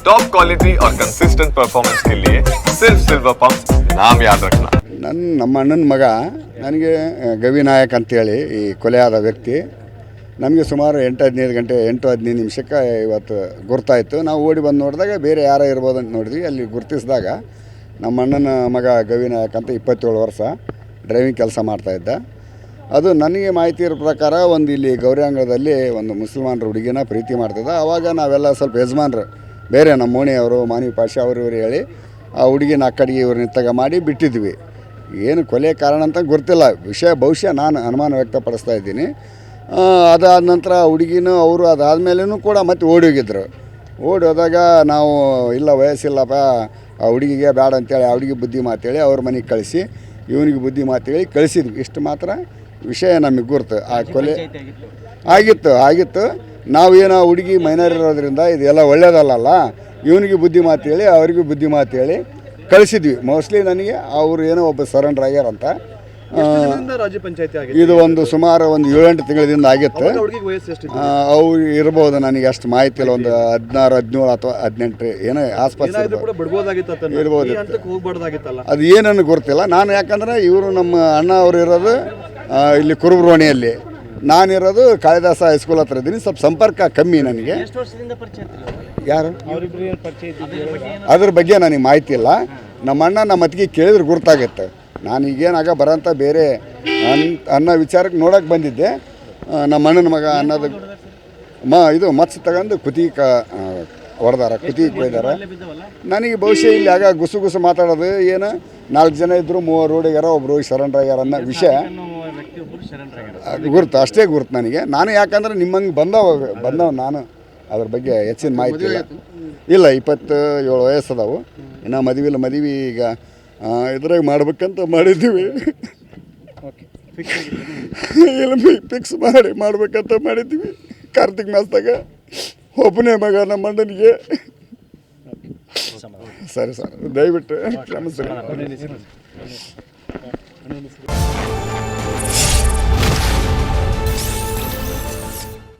Top quality और consistent performance के लिए सिर्फ सिल्वर पंप नाम याद रखना ನನ್ನ ನಮ್ಮ ಅಣ್ಣನ ಮಗ ನನಗೆ ಆ, ಗವಿ ನಾಯಕ್ ಅಂತೇಳಿ ಈ ಕೊಲೆಯಾದ ವ್ಯಕ್ತಿ ನಮಗೆ ಸುಮಾರು ಎಂಟು ಹದಿನೈದು ಗಂಟೆ ಎಂಟು ಹದಿನೈದು ನಿಮಿಷಕ್ಕೆ ಇವತ್ತು ಗುರ್ತಾಯಿತು ನಾವು ಓಡಿ ಬಂದು ನೋಡಿದಾಗ ಬೇರೆ ಯಾರೋ ಇರ್ಬೋದು ಅಂತ ನೋಡಿದ್ವಿ ಅಲ್ಲಿ ಗುರುತಿಸಿದಾಗ ನಮ್ಮ ಅಣ್ಣನ ಮಗ ಗವಿ ನಾಯಕ್ ಅಂತ ಇಪ್ಪತ್ತೇಳು ವರ್ಷ ಡ್ರೈವಿಂಗ್ ಕೆಲಸ ಮಾಡ್ತಾಯಿದ್ದ ಅದು ನನಗೆ ಮಾಹಿತಿ ಇರೋ ಪ್ರಕಾರ ಒಂದು ಇಲ್ಲಿ ಗೌರಿಯಾಂಗದಲ್ಲಿ ಒಂದು ಮುಸಲ್ಮಾನರ ಹುಡುಗಿನ ಪ್ರೀತಿ ಮಾಡ್ತಿದ್ದ ಆವಾಗ ನಾವೆಲ್ಲ ಸ್ವಲ್ಪ ಯಜಮಾನ್ರು ಬೇರೆ ನಮ್ಮ ಮೋಣಿಯವರು ಮಾನಿ ಪಾಷಾ ಅವರು ಇವರು ಹೇಳಿ ಆ ಹುಡುಗಿನ ಅಕ್ಕಡಿಗೆ ಇವ್ರನ್ನ ತಗ ಮಾಡಿ ಬಿಟ್ಟಿದ್ವಿ. ಏನು ಕೊಲೆ ಕಾರಣ ಅಂತ ಗೊತ್ತಿಲ್ಲ. ವಿಷಯ ಬಹುಶಃ ನಾನು ಅನುಮಾನ ವ್ಯಕ್ತಪಡಿಸ್ತಾ ಇದ್ದೀನಿ. ಅದಾದ ನಂತರ ಹುಡುಗಿನೂ ಅವರು ಅದಾದಮೇಲೂ ಕೂಡ ಮತ್ತೆ ಓಡಿ ಹೋಗಿದ್ರು ಓಡಿ ಹೋದಾಗ ನಾವು ಇಲ್ಲ ವಯಸ್ಸಿಲ್ಲಪ್ಪ ಆ ಹುಡುಗಿಗೆ ಬೇಡ ಅಂತೇಳಿ ಆ ಹುಡುಗಿ ಬುದ್ಧಿ ಮಾತೇಳಿ ಅವ್ರ ಮನೆಗೆ ಕಳಿಸಿ ಇವನಿಗೆ ಬುದ್ಧಿ ಮಾತೇಳಿ ಕಳಿಸಿದ್ವಿ. ಇಷ್ಟು ಮಾತ್ರ ವಿಷಯ ನಮಗೆ ಗುರ್ತು. ಆ ಕೊಲೆ ಆಗಿತ್ತು ಆಗಿತ್ತು. ನಾವೇನೋ ಹುಡುಗಿ ಮೈನರ್ ಇರೋದ್ರಿಂದ ಇದೆಲ್ಲ ಒಳ್ಳೇದಲ್ಲಲ್ಲ? ಇವನಿಗೆ ಬುದ್ಧಿ ಮಾತು ಹೇಳಿ ಅವ್ರಿಗೂ ಬುದ್ಧಿ ಮಾತು ಹೇಳಿ ಕಳಿಸಿದ್ವಿ. ಮೋಸ್ಟ್ಲಿ ನನಗೆ ಅವರು ಏನೋ ಒಬ್ಬ ಸರೆಂಡರ್ ಆಗ್ಯಾರಂತ. ಅಂತ ರಾಜ್ಯ ಪಂಚಾಯತಿ ಆಗಿದೆ ಇದು ಒಂದು ಸುಮಾರು ಒಂದು ಏಳೆಂಟು ತಿಂಗಳಿಂದ ಆಗಿತ್ತು. ಅವ್ರು ಇರ್ಬೋದು ನನಗೆ ಅಷ್ಟು ಮಾಹಿತಿ ಇಲ್ಲ. ಒಂದು ಹದಿನಾರು ಹದಿನೇಳು ಅಥವಾ ಹದಿನೆಂಟು ಏನೋ ಆಸ್ಪಾಸ್ ಏನಾದ್ರು ಇರ್ಬೋದು. ಅದು ಏನನ್ನು ಗೊತ್ತಿಲ್ಲ. ನಾನು ಯಾಕಂದ್ರೆ ಇವರು ನಮ್ಮ ಅಣ್ಣ ಅವರು ಇರೋದು ಇಲ್ಲಿ ಕುರುಬ್ರೋಣಿಯಲ್ಲಿ ನಾನಿರೋದು ಕಾಳಿದಾಸ ಹೈಸ್ಕೂಲ್ ಹತ್ರ ಇದ್ದೀನಿ. ಸ್ವಲ್ಪ ಸಂಪರ್ಕ ಕಮ್ಮಿ ನನಗೆ. ಯಾರು? ಅದ್ರ ಬಗ್ಗೆ ನನಗೆ ಮಾಹಿತಿ ಇಲ್ಲ. ನಮ್ಮ ಅಣ್ಣ ನಮ್ಮ ಅತ್ತಿಗೆ ಕೇಳಿದ್ರೆ ಗುರ್ತಾಗತ್ತೆ. ನಾನು ಈಗೇನಾಗ ಬರೋಂಥ ಬೇರೆ ಅನ್ ಅನ್ನೋ ವಿಚಾರಕ್ಕೆ ನೋಡೋಕೆ ಬಂದಿದ್ದೆ. ನಮ್ಮ ಅಣ್ಣನ ಮಗ ಅನ್ನೋದು ಮ ಇದು ಮತ್ಸ್ ತಗೊಂಡು ಕುತಿ ಕ ಹೊಡೆದಾರ ಕುತಿ ಕೊಯ್ದಾರ. ನನಗೆ ಬಹುಶಃ ಇಲ್ಲಿ ಆಗ ಗುಸು ಗುಸು ಮಾತಾಡೋದು ಏನು? ನಾಲ್ಕು ಜನ ಇದ್ದರು ಮೂವರು ಹುಡುಗ್ಯಾರ ಒಬ್ಬರು ಶರಣರಾಗ್ಯಾರ ಅನ್ನೋ ವಿಷಯ. ಗುರ್ತು ಅಷ್ಟೇ ಗುರುತು ನನಗೆ. ನಾನು ಯಾಕಂದ್ರೆ ನಿಮ್ಮಂಗೆ ಬಂದವ ಬಂದವ ನಾನು. ಅದ್ರ ಬಗ್ಗೆ ಹೆಚ್ಚಿನ ಮಾಹಿತಿ ಇಲ್ಲ. ಇಲ್ಲ ಇಪ್ಪತ್ತು ಏಳು ವಯಸ್ಸದಾವು. ಇನ್ನು ಮದುವೆ ಇಲ್ಲ ಮದುವೆ ಈಗ ಇದ್ರಾಗ ಮಾಡ್ಬೇಕಂತ ಮಾಡಿದ್ದೀವಿ. ಇಲ್ಲ ಫಿಕ್ಸ್ ಮಾಡಿ ಮಾಡ್ಬೇಕಂತ ಮಾಡಿದ್ದೀವಿ. ಕಾರ್ತಿಕ್ ಮಾಸದಾಗ ಒಬ್ಬನೇ ಮಗ ನಮ್ಮ ಅಣ್ಣನಿಗೆ. ಸರಿ ಸರ್. ದಯವಿಟ್ಟು ಕ್ಷಮಿಸ್ರಿ.